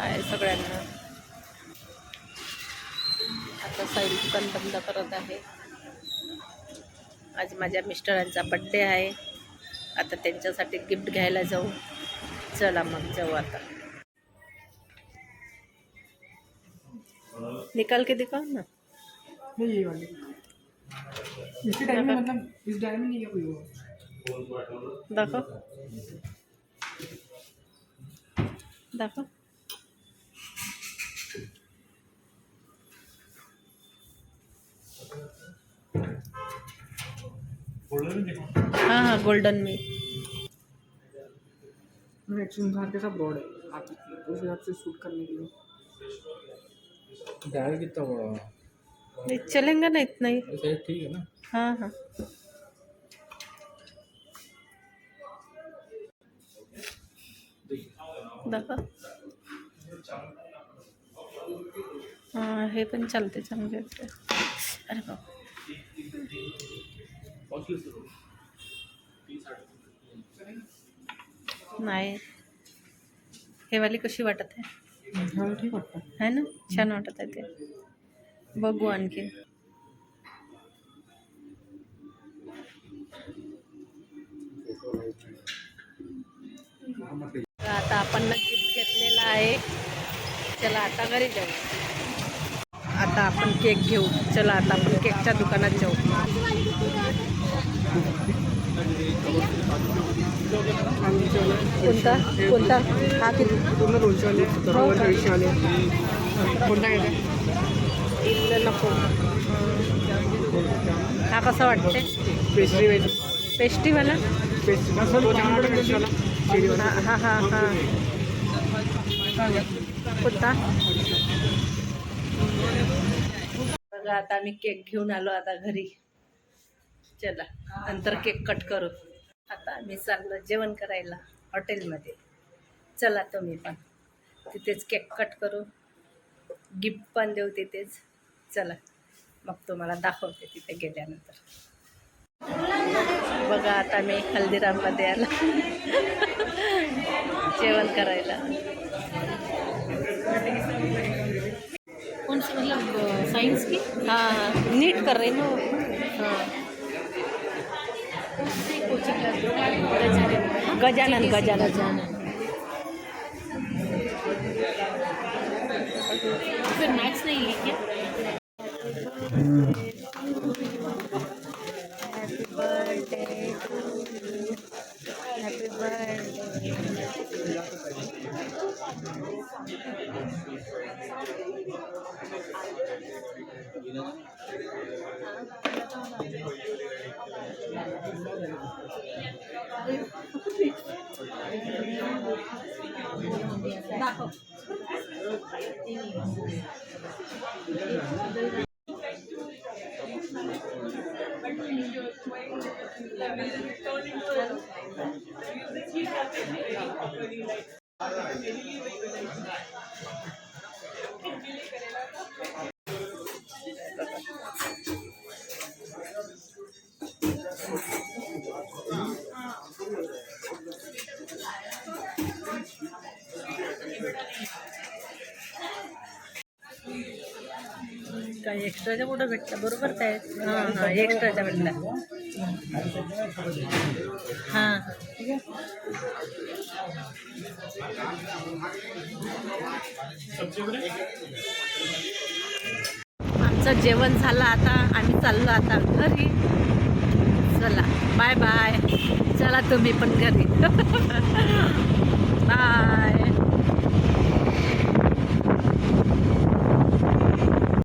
आहे सगळ्यांना. आता साईल दुकान बंद करत आहे. आज माझ्या मिस्टरांचा बड्डे आहे. आता त्यांच्यासाठी गिफ्ट घ्यायला जाऊ. चला मग जाऊ आता. निकाल के? दिखाओ ना. नहीं ये वाली. इसके टाइम में मतलब इस टाइम में नहीं है कोई वो. दाखव. दाखव. हाँ हाँ गोल्डन में। मैं एक्चुअली घर के सब ब्रॉड है? आप उस हिसाब से शूट करने के लिए। डायल कितना बड़ा? नहीं चलेंगे ना इतना ही। ऐसे ठीक है ना? हाँ हाँ। दाखव हाँ हे पण चालते चांगले वाटते अरे बाप नाही। हे वाली कशी वाटत आहे हाँ है। ना? छान वाटत आहे ते बघू आणखी आता आपण गिफ्ट घेतलेला आहे। चला आता घरी जाऊ। आता आपण केक घेऊ। चला आता आपण केकच्या दुकानात जाऊ। कोणता? कोणता? हा किती? पूर्ण बरोबर वाले कोणता घ्यायचा नको. हा कसा वाटते पेस्ट्री वेज पेस्ट्री हा हा हा. हा. कोणता? बघा आता आम्ही केक घेऊन आलो आता घरी. चला नंतर केक कट करू. आता आम्ही चाललो जेवण करायला हॉटेलमध्ये. चला तुम्ही पण तिथेच केक कट करू. गिफ्ट पण देऊ तिथेच. चला मग तुम्हाला दाखवते तिथे गेल्यानंतर. बघा आता मी हल्दीराममध्ये आला. जेवण करायला. कौन सी मतलब साइंस की? हाँ नीट कर रही हूँ हाँ. गजानन गजानन। फिर मैथ्स नहीं ली क्या? Happy birthday happy birthday Yeah, we. काय एक्स्ट्राच्या कुठं भेटलं बरोबर काय? हां हां एक्स्ट्राच्या भेटल्या हां. आमचं जेवण झालं आता. आम्ही चाललो आता घरी. चला बाय बाय चला तुम्ही पण घरी. बाय